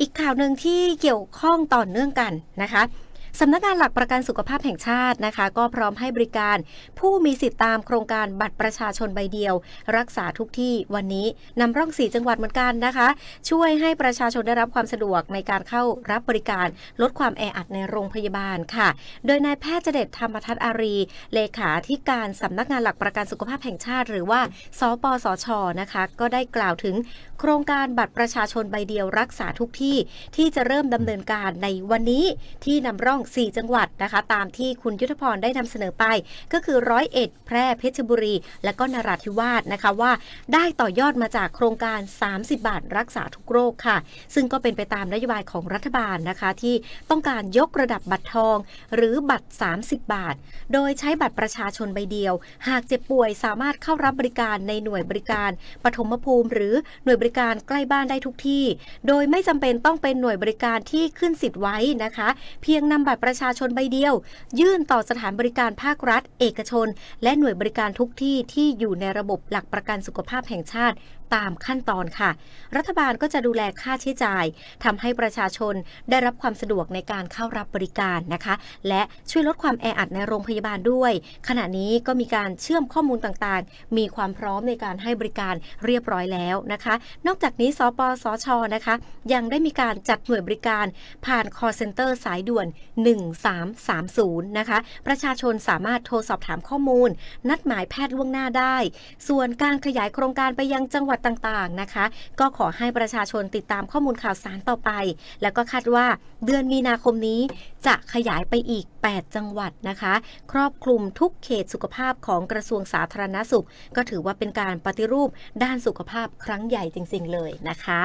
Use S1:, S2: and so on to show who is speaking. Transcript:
S1: อีกข่าวหนึ่งที่เกี่ยวข้องต่อเนื่องกันนะคะ สำนักงานหลักประกันสุขภาพแห่งชาตินะคะ ก็พร้อมให้บริการ ผู้มีสิทธิตามโครงการบัตรประชาชนใบเดียว รักษาทุกที่วันนี้นำร่องสีจังหวัดเหมือนกันนะคะ ช่วยให้ประชาชนได้รับความสะดวกในการเข้ารับบริการ ลดความแออัดในโรงพยาบาลค่ะ โดยนายแพทย์เจเดชธรรมทัศน์อารี เลขาธิการสำนักงานหลักประกันสุขภาพแห่งชาติ หรือว่า สปสชนะคะ ก็ได้กล่าวถึงโครงการบัตรประชาชนใบเดียวรักษาทุกที่ที่จะเริ่มดำเนินการในวันนี้ที่นำร่อง4 จังหวัดนะคะ ตามที่คุณยุทธพรได้นำเสนอไป ก็คือร้อยเอ็ดแพร่เพชรบุรี และก็นราธิวาสนะคะว่า ได้ต่อยอดมาจากโครงการ 30 บาทรักษาทุกโรคค่ะ ซึ่งก็เป็นไปตามนโยบายของรัฐบาลนะคะ ที่ต้องการยกระดับบัตรทอง หรือบัตร 30 บาท โดยใช้บัตรประชาชนใบเดียว หากเจ็บป่วยสามารถเข้ารับบริการในหน่วยบริการปฐมภูมิ หรือหน่วยบริการใกล้บ้านได้ทุกที่ โดยไม่จำเป็นต้องเป็นหน่วยบริการที่ขึ้นสิทธิ์ไว้นะคะ เพียงนำบัตรประชาชนใบเดียว ยื่นต่อสถานบริการภาครัฐ เอกชน และหน่วยบริการทุกที่ที่อยู่ในระบบหลักประกันสุขภาพแห่งชาติ ตามขั้นตอนค่ะ รัฐบาลก็จะดูแลค่าใช้จ่ายทำให้ประชาชนได้รับความสะดวกในการเข้ารับบริการนะคะ และช่วยลดความแออัดในโรงพยาบาลด้วย ขณะนี้ก็มีการเชื่อมข้อมูลต่างๆ มีความพร้อมในการให้บริการเรียบร้อยแล้วนะคะ นอกจากนี้สปสชนะคะ ยังได้มีการจัดหน่วยบริการผ่าน call center สายด่วน 1330 นะคะ ประชาชนสามารถโทรสอบถามข้อมูล นัดหมายแพทย์ล่วงหน้าได้ ส่วนการขยายโครงการไปยังจังหวัดต่างๆนะคะ ก็ขอให้ประชาชนติดตามข้อมูลข่าวสารต่อไป แล้วก็คาดว่าเดือนมีนาคมนี้จะขยายไปอีก 8 จังหวัดนะคะ ครอบคลุมทุกเขตสุขภาพของกระทรวงสาธารณสุข ก็ถือว่าเป็นการปฏิรูปด้านสุขภาพครั้งใหญ่จริง ๆ เลยนะคะ